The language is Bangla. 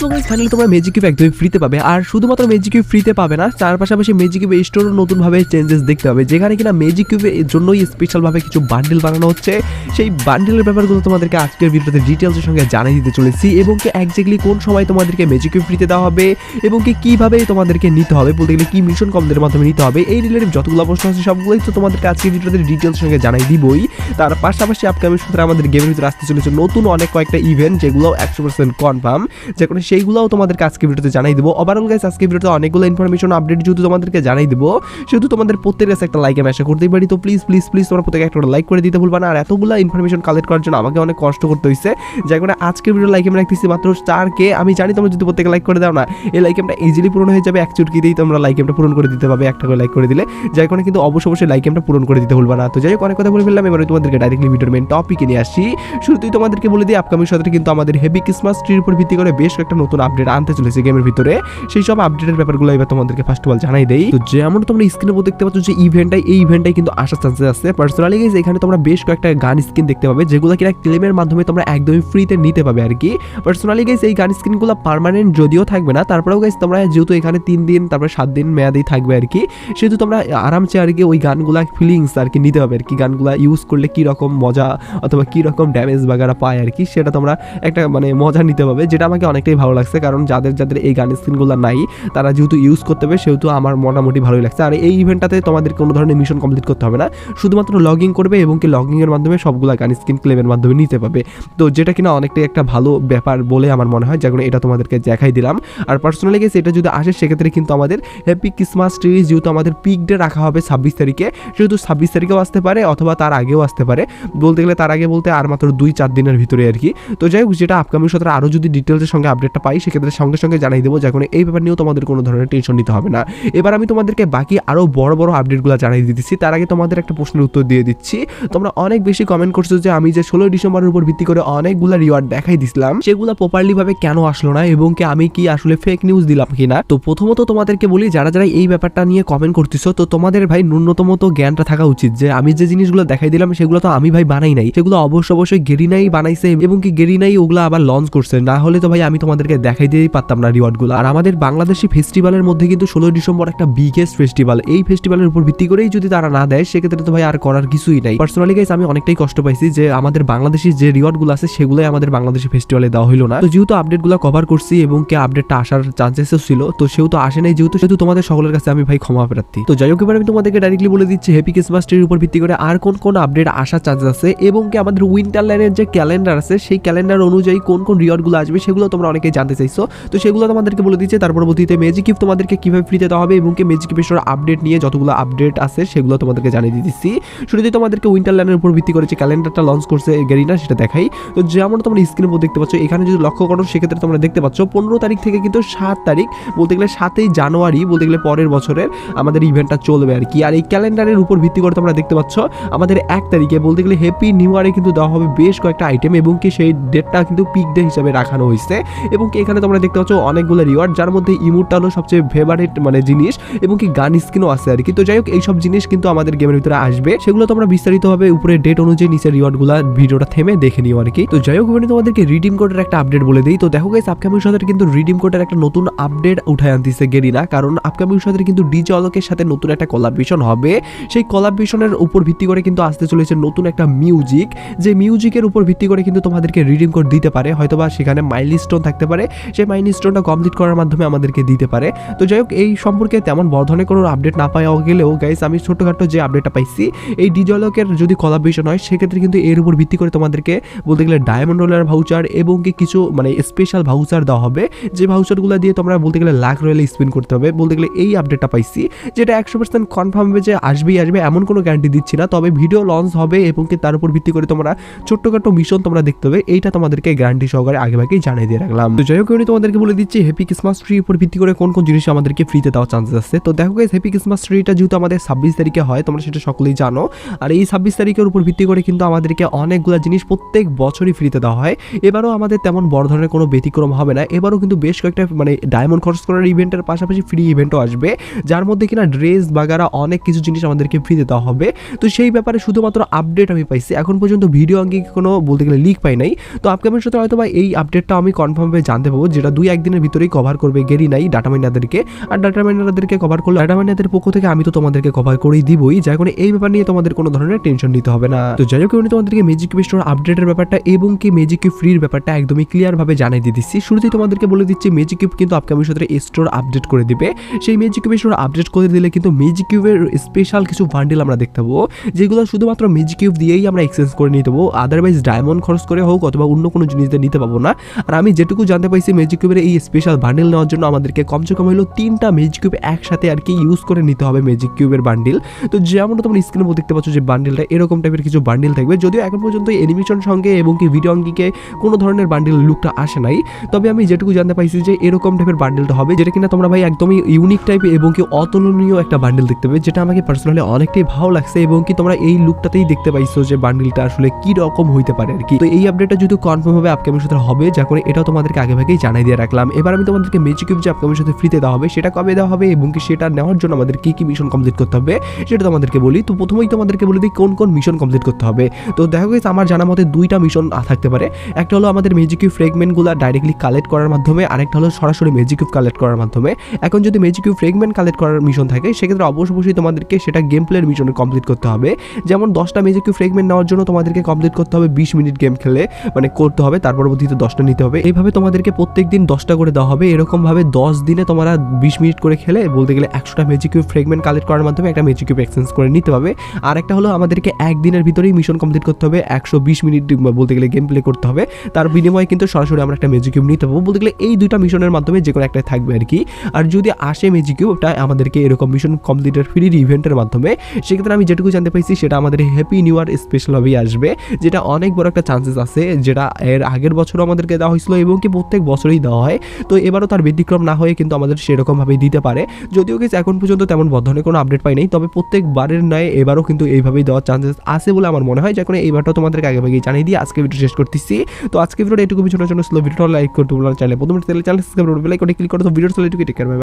সো তোমরা ম্যাজিক কিউব একদমই ফ্রিতে পাবে। আর শুধুমাত্র ম্যাজিক কিউব ফ্রিতে পাবে না, তার পাশাপাশি ম্যাজিক কিউব স্টোরও নতুনভাবে চেঞ্জেস দেখতে হবে, যেখানে কিনা ম্যাজিক কিউবের জন্যই স্পেশালভাবে কিছু বান্ডেল বানানো হচ্ছে। সেই বান্ডেলের ব্যাপারগুলো তোমাদেরকে আজকের ভিডিওতে ডিটেলসের সঙ্গে জানিয়ে দিতে চলেছি, এবং কি একজাক্টলি কোন সময় তোমাদেরকে ম্যাজিক কিউব ফ্রিতে দেওয়া হবে, এবং কি কীভাবে তোমাদেরকে নিতে হবে, বলতে গেলে কি মিশন কমদের মাধ্যমে নিতে হবে, এই রিলেটেড যতগুলো প্রশ্ন আছে সবগুলোই তো তোমাদেরকে আজকের ভিডিওতে ডিটেলসের সঙ্গে জানাই দিবই। তার পাশাপাশি আপকামিং সূত্রে আমাদের গেমের ভিতরে আসতে চলেছে নতুন অনেক কয়েকটা ইভেন্ট যেগুলো একশো পার্সেন্ট কনফার্ম যে কোনো সেইগুলোও তোমাদেরকে আজকে ভিডিওতে জানাই দেবো। ওভারঅল গাইস আজকে ভিডিওতে অনেকগুলো ইনফরমেশন আপডেট যেহেতু তোমাদেরকে জানাই দেবো সেহেতু তোমাদের প্রত্যেকের কাছে একটা লাইক আমি আশা করতেই পারি। তো প্লিজ প্লিজ প্লিজ তোমরা প্রত্যেকে একটা লাইক করে দিতে ভুলবা না। আর এতগুলো ইনফরমেশন কালেক্ট করার জন্য আমাকে অনেক কষ্ট করতে হয়েছে যার কারণে আজকের ভিডিও লাইক আমি রাখতেছি মাত্র চারকে আমি জানি তোমরা যদি প্রত্যেকে লাইক করে দাও না, এই লাইক এমটা ইজিলি পূরণ হয়ে যাবে। এক চুটকিতেই তোমরা লাইক এমটা পূরণ করে দিতে পারবে, একটা করে লাইক করে দিলে। যার কারণে কিন্তু অবশ্যই অবশ্যই লাইক এমটা পূরণ করে দিতে ভুলবা না। তো যাই হোক, অনেক কথা বলে ফেললাম। এবারে তোমাদেরকে ডাইরেক্টলি ভিডিওর মেন টপিকে নিয়ে আসি। শুরুতেই তোমাদেরকে বলে দিই আপকামিং সপ্তাহে কিন্তু আমাদের হেভি ক্রিসমাস ট্রির উপর ভিত্তি করে বেশ কয়েকটা নতুন আপডেট আনতে চলেছে গেমের ভিতরে। সেই সব আপডেটের ব্যাপারগুলো এবার তোমাদেরকে ফার্স্ট অফ অল জানাই দেই। তো যেমন তোমরা স্ক্রিনের উপর দেখতে পাচ্ছ যে ইভেন্টটাই এই ইভেন্টটাই কিন্তু আসার চান্সেস আছে পার্সোনালি গেছে এখানে তোমরা বেশ কয়েকটা গান স্কিন দেখতে পাবে, যেগুলো কিনা ক্লেমের মাধ্যমে তোমরা একদমই ফ্রিতে নিতে পাবে আর কি। পার্সোনালি গেছে এই গান স্কিনগুলো পার্মানেন্ট যদিও থাকবে না, তারপরেও গেছে তোমরা যেহেতু এখানে তিন দিন, তারপরে সাত দিন মেয়াদেই থাকবে আর কি, সেহেতু তোমরা আরামসে আর কি ওই গানগুলা ফিলিংস আর কি নিতে হবে আর কি। গানগুলা ইউজ করলে কি রকম মজা অথবা কি রকম ড্যামেজ বাগারা পায় আর কি, সেটা তোমরা একটা মানে মজা নিতে পাবে যেটা আমাকে অনেকটাই ভালো লাগছে, কারণ যাদের যাদের এই গান স্ক্রিনগুলো নাই, তারা যেহেতু ইউজ করতে হবে সেহেতু আমার মোটামুটি ভালোই লাগছে। আর এই ইভেন্টটাতে তোমাদের কোনো ধরনের মিশন কমপ্লিট করতে হবে না। শুধুমাত্র লগ ইন করবে এবং কি লগ ইনের মাধ্যমে সবগুলো গান স্ক্রিন ক্লেমের মাধ্যমে নিতে পাবে তো যেটা কিনা অনেকটাই একটা ভালো ব্যাপার বলে আমার মনে হয় যেগুলো এটা তোমাদেরকে দেখাই দিলাম। আর পার্সোনালি গেছে এটা যদি আসে, সেক্ষেত্রে কিন্তু আমাদের হ্যাপি ক্রিসমাস ট্রি যেহেতু আমাদের পিক ডে রাখা হবে ছাব্বিশ তারিখে, সেহেতু ছাব্বিশ তারিখেও আসতে পারে অথবা তার আগেও আসতে পারে। বলতে গেলে তার আগে বলতে আর মাত্র দুই চার দিনের ভিতরে আর কি। তো যাই হোক, যেটা আপকামিং সত্রে, আরও যদি ডিটেলসের সঙ্গে আপডেটটা পাই, সেক্ষেত্রে সঙ্গে সঙ্গে জানাই দেবো যখন এই ব্যাপার নিয়েও তোমাদের কোনো ধরনের টেনশন নিতে হবে না। এবার আমি তোমাদেরকে বাকি আরও বড় বড় আপডেটগুলো জানাই দিতেছি। তার আগে তোমাদের একটা প্রশ্নের উত্তর দিয়ে দিচ্ছি। তোমরা অনেক বেশি কমেন্ট করছ যে আমি যে ষোলোই ডিসেম্বরের উপর ভিত্তি করে অনেকগুলো রিওয়ার্ড দেখাই দিছিলাম, সেগুলো প্রপারলিভাবে কেন আসলো না এবং কি আমি কি আসলে ফেক নিউজ দিলাম কিনা? তো প্রথমত তোমাদেরকে বলি, যারা যারা এই ব্যাপারটা নিয়ে কমেন্ট করতেছো, তো তোমাদের ভাই ন্যূনতম তো জ্ঞানটা থাকা উচিত যে আমি যে জিনিসগুলো দেখাই দিলাম, সেগুলো তো আমি ভাই বানাই নাই। সেগুলো অবশ্যই অবশ্যই গেরিনাই বানাইছে এবং কি গেরিনাই ওগুলো আবার লঞ্চ করছে। না হলে তো ভাই আমি তোমাদেরকে দেখাই দিয়েই পারতাম না রিওয়ার্ডগুলো। আর আমাদের বাংলাদেশি ফেস্টিভ্যালের মধ্যে কিন্তু ষোলোই ডিসেম্বর একটা বিগেস্ট ফেস্টিভ্যাল এই ফেস্টিভ্যালের উপর ভিত্তি করেই যদি তারা না দেয়, সেক্ষেত্রে তো ভাই আর করার কিছুই নাই। পার্সোনালি গাইস আমি অনেকটাই কষ্ট পাইছি যে আমাদের বাংলাদেশি যে রিওয়ার্ডগুলো আছে, সেগুলোই আমাদের বাংলাদেশি ফেস্টিভ্যালে দেওয়া হলো না। তো যেহেতু আপডেটগুলো কভার করছি এবং কে আপডেটটা আসার চান্সেসও ছিল, তো সেহেতু আসে নাই যেহেতু, সেহেতু তোমাদের সকলের কাছে আমি ভাই ক্ষমা প্রার্থী। তো যাই হোক, এবার আমি তোমাদেরকে ডাইরেক্টলি বলে দিচ্ছি হ্যাপি ক্রিসমাস ট্রির উপর ভিত্তি করে আর কোন কোন আপডেট আসার চান্স আছে এবং কি আমাদের উইন্টার লাইনের যে ক্যালেন্ডার আছে, সেই ক্যালেন্ডার অনুযায়ী কোন কোন রিওয়ার্ডগুলো আসবে, সেগুলো তোমরা অনেকেই জানতে চাইছো। তো সেগুলো তোমাদেরকে বলে দিচ্ছে, তার পরবর্তীতে ম্যাজিক গিফট তোমাদেরকে কীভাবে ফ্রিতে দেওয়া হবে এবং কি ম্যাজিক গিফটের আপডেট নিয়ে যতগুলো আপডেট আছে সেগুলো তোমাদেরকে জানিয়ে দিচ্ছি। শুরুতেই তোমাদেরকে উইন্টার লাইনের উপর ভিত্তি করে যে ক্যালেন্ডারটা লঞ্চ করছে গেরিনা সেটা দেখাই। তো যেমন তোমরা স্ক্রিনের উপর দেখতে পাচ্ছ, এখানে যদি লক্ষ্য করো, সেক্ষেত্রে তোমরা দেখতে পাচ্ছ পনেরো তারিখ থেকে কিন্তু সাত তারিখ, বলতে গেলে সাতই জানুয়ারি, বলতে গেলে পরের বছরের আমাদের ইভেন্টটা চলবে আর কি। আর এই ক্যালেন্ডারের উপর ভিত্তি করে তোমরা দেখতে পাচ্ছ, আমাদের এক তারিখে বলতে গেলে হ্যাপি নিউ ইয়ারে কিন্তু দেওয়া হবে বেশ কয়েকটা আইটেম এবং কি সেই ডেটটা কিন্তু পিক ডে হিসাবে রাখানো হয়েছে। এবং এখানে তোমরা দেখতে পাচ্ছ অনেকগুলো রিওয়ার্ড যার মধ্যে ইমোটটা হলো সবচেয়ে ফেভারিট মানে জিনিস, এবং কি গান স্কিনও আছে আর কি। তো যাই হোক, এইসব জিনিস কিন্তু আমাদের গেমের ভিতরে আসবে। সেগুলো তোমরা বিস্তারিতভাবে উপরে ডেট অনুযায়ী নিচের রিওয়ার্ডগুলো ভিডিওটা থেমে দেখে নিও আর কি। তো যাই হোক তোমাদেরকে রিডিম কোডের একটা আপডেট বলে দিই। তো দেখো গাইস আপকামিং সাথে কিন্তু রিডিম কোডের একটা নতুন আপডেট উঠায় আনতেছে গেরিনা। কারণ আপকামিং সাথে কিন্তু ডিজে অলোকের সাথে নতুন একটা কলাবরেশন হবে। সেই কলাবরেশনের উপর ভিত্তি করে কিন্তু আসতে চলেছে নতুন একটা মিউজিক যে মিউজিকের উপর ভিত্তি করে কিন্তু তোমাদেরকে রিডিম কোড দিতে পারে। হয়তোবা সেখানে মাইলস্টোন থাকতে সেই মাইলস্টোনটা কমপ্লিট করার মাধ্যমে আমাদেরকে দিতে পারে। তো যাই হোক, এই সম্পর্কে তেমন বড় ধরনের কোনো আপডেট না পাওয়া গেলেও গাইস আমি ছোটখাটো যে আপডেটটা পাইছি, এই ডিজলকের যদি কলাবরেশন হয়, সেক্ষেত্রে কিন্তু এর উপর ভিত্তি করে তোমাদেরকে বলতে গেলে ডায়মন্ড রোলার ভাউচার এবং কি কিছু মানে স্পেশাল ভাউচার দেওয়া হবে। যে ভাউচারগুলো দিয়ে তোমরা বলতে গেলে লাখ রয়েলে স্পিন করতে হবে, বলতে গেলে এই আপডেটটা পাইছি, যেটা একশো পার্সেন্ট কনফার্ম হবে যে আসবেই আসবে, এমন কোনো গ্যারান্টি দিচ্ছি না। তবে ভিডিও লঞ্চ হবে এবং কি তার উপর ভিত্তি করে তোমরা ছোট্টখাটো মিশন তোমরা দেখতে হবে, এইটা তোমাদেরকে গ্যারান্টি সহকারে আগে ভাগেই জানিয়ে দিয়ে রাখলাম। তো যাই হোক আমি তোমাদেরকে বলে দিচ্ছি হ্যাপি ক্রিসমাস ট্রি উপর ভিত্তি করে কোন কোন জিনিস আমাদেরকে ফ্রিতে দেওয়ার চান্সেস আছে। তো দেখো গাইস হ্যাপি ক্রিসমাস ট্রিটা যেহেতু আমাদের ছাব্বিশ তারিখে হয়, তোমরা সেটা সকলেই জানো। আর এই ছাব্বিশ তারিখের উপর ভিত্তি করে কিন্তু আমাদেরকে অনেকগুলো জিনিস প্রত্যেক বছরই ফ্রিতে দেওয়া হয়। এবারও আমাদের তেমন বড় ধরনের কোনো ব্যতিক্রম হবে না। এবারও কিন্তু বেশ কয়েকটা মানে ডায়মন্ড খরচ করার ইভেন্টের পাশাপাশি ফ্রি ইভেন্টও আসবে, যার মধ্যে কিনা ড্রেস বাগারা, অনেক কিছু জিনিস আমাদেরকে ফ্রিতে দেওয়া হবে। তো সেই ব্যাপারে শুধুমাত্র আপডেট আমি পাইছি। এখন পর্যন্ত ভিডিও আঙ্গিকে কোনো বলতে গেলে লিক পাই নাই। তো আপকামিং সাথে হয়তো বা এই আপডেটটা আমি কনফার্মভাবে জানতে পাবো যেটা দুই একদিনের ভিতরেই কভার করবে গেরি নাই ডাটা মাইনারদেরকে আর ডাটা মাইনারদেরকে কভার করলে ডাটা মাইনারদের পক্ষ থেকে আমি তো তোমাদেরকে কভার করেই দিবই। যার কারণে এই ব্যাপার নিয়ে তোমাদের কোনো ধরনের টেনশন নিতে হবে না। তো যাই হোক আমি তোমাদেরকে ম্যাজিক স্টোর আপডেটের ব্যাপারটা এবং কি ম্যাজিক ফ্রির ব্যাপারটা একদমই ক্লিয়ার ভাবে জানিয়ে দিয়ে দিচ্ছি। শুরুতেই তোমাদেরকে বলে দিচ্ছি ম্যাজিক কিউব কিন্তু আপকামিং সত্রে স্টোর আপডেট করে দিবে। সেই ম্যাজিক কিউব স্টোর আপডেট করে দিলে কিন্তু ম্যাজিক কিউবের স্পেশাল কিছু বান্ডিল আমরা দেখতে পাবো, যেগুলো শুধুমাত্র ম্যাজিক কিউব দিয়েই আমরা এক্সচেঞ্জ করে নিতে পাবো। আদারওয়াইজ ডায়মন্ড খরচ করে হোক অথবা অন্য কোনো জিনিস দিয়ে নিতে পাবো না। আর আমি যেটুকু জানতে পাইছি ম্যাজিক কিউবের এই স্পেশাল বান্ডিল নেওয়ার জন্য আমাদেরকে কমসে কম হলো তিনটা ম্যাজিক কিউব একসাথে আর কি ইউজ করে নিতে হবে ম্যাজিক কিউবের বান্ডিল তো যেমন তোমরা স্ক্রিনে দেখতে পাচ্ছ যে বান্ডিলটা এরকম টাইপের কিছু বান্ডিল থাকবে। যদিও এখন পর্যন্ত অ্যানিমেশন সঙ্গে এবং কি ভিডিও অঙ্কিকে কোনো ধরনের বান্ডিল লুকটা আসে নাই। তবে আমি যেটুকু জানতে পাইছি যে এরকম টাইপের বান্ডিলটা হবে, যেটা কিনা তোমরা ভাই একদমই ইউনিক টাইপের এবং কি অতুলনীয় একটা বান্ডিল দেখতে পাবে, যেটা আমাকে পার্সোনালি অনেকটাই ভালো লাগছে এবং কি তোমরা এই লুকটাতেই দেখতে পাইছো যে বান্ডিলটা আসলে কি রকম হইতে পারে আর কি। তো এই আপডেটটা যদি কনফার্ম হবে আপকামিং সাথে হবে, যা করে এটাও তোমাদেরকে আগে ভাগেই জানাই দিয়ে রাখলাম। এবার আমি তোমাদেরকে ম্যাজিক কিউব যে আপকামিং সাথে ফ্রিতে দেওয়া হবে, সেটা কবে দেওয়া হবে এবং কি সেটা নেওয়ার জন্য আমাদের কি কি মিশন কমপ্লিট করতে হবে, সেটা তোমাদেরকে বলি। তো প্রথমেই তোমাদেরকে বলে দিই কোন কোন মিশন কমপ্লিট করতে হবে। তো দেখো গেছে আমার জানা মতে দুইটা মিশন থাকতে পারে। একটা হলো আমাদের ম্যাজিক কিউব ফ্রেগমেন্টগুলো ডাইরেক্টলি কালেক্ট করার মাধ্যমে, আরেকটা হলো সরাসরি ম্যাজিক কিউব কালেক্ট করার মাধ্যমে। এখন যদি ম্যাজিক কিউব ফ্রেগমেন্ট কালেক্ট করার মিশন থাকে, সেক্ষেত্রে অবশ্যই অবশ্যই তোমাদেরকে সেটা গেম প্লের মিশনে কমপ্লিট করতে হবে। যেমন দশটা ম্যাজিক কিউব ফ্রেগমেন্ট নেওয়ার জন্য তোমাদেরকে কমপ্লিট করতে হবে বিশ মিনিট গেম খেলে মানে করতে হবে, তার পরবর্তীতে দশটা নিতে হবে। এইভাবে তোমাদেরকে প্রত্যেক দিন দশটা করে দেওয়া হবে। এরকমভাবে দশ দিনে তোমরা বিশ মিনিট করে খেলে। বলতে গেলে একশোটা ম্যাজিক কিউব ফ্রেগমেন্ট কালেক্ট করার মাধ্যমে একটা ম্যাজিক কিউব এক্সচেঞ্জ করে নিতে হবে আর একটা হলো আমাদেরকে একদিনের ভিতরেই মিশন কমপ্লিট করতে হবে। একশো বিশ মিনিট বলতে গেলে গেম প্লে করতে হবে। তার বিনিময়ে কিন্তু সরাসরি আমরা একটা ম্যাজিক কিউব নিতে পারব। বলতে গেলে এই দুইটা মিশনের মাধ্যমে যে কোনো একটা থাকবে আর কি। আর যদি আসে ম্যাজিক কিউব ওটা আমাদেরকে এরকম মিশন কমপ্লিটের ফ্রি ইভেন্টের মাধ্যমে, সেক্ষেত্রে আমি যেটুকু জানতে পাইছি সেটা আমাদের হ্যাপি নিউ ইয়ার স্পেশালভাবেই আসবে। যেটা অনেক বড় একটা চান্সেস আছে, যেটা এর আগের বছরও আমাদেরকে দেওয়া হয়েছিল এবং কি প্রত্যেক বছরই দেওয়া হয়। তো এবারও তার ব্যতিক্রম না হয়ে কিন্তু আমাদের সেরকমভাবেই দিতে পারে। যদিও কিছু এখন পর্যন্ত তেমন বড় কোনো আপডেট পাই নাই তবে প্রত্যেকবারের নয় এবারও কিন্তু এইভাবেই দেওয়ার চান্সেস আছে বলে আমার মনে হয়। যখন এইবারটাও তোমাদেরকে আগে ভাগেই জানিয়ে দিয়ে আজকে ভিডিও শেষ করতেছি। তো আজকে ভিডিওটা এটুকু পিছনের জন্য স্লো ভিডিওটা লাইক করতে বললাম চ্যানেল প্রথমে চ্যানেল সাবস্ক্রাইব করে বেলাইকনে ক্লিক করে তো ভিডিও চলে এটুকু টেক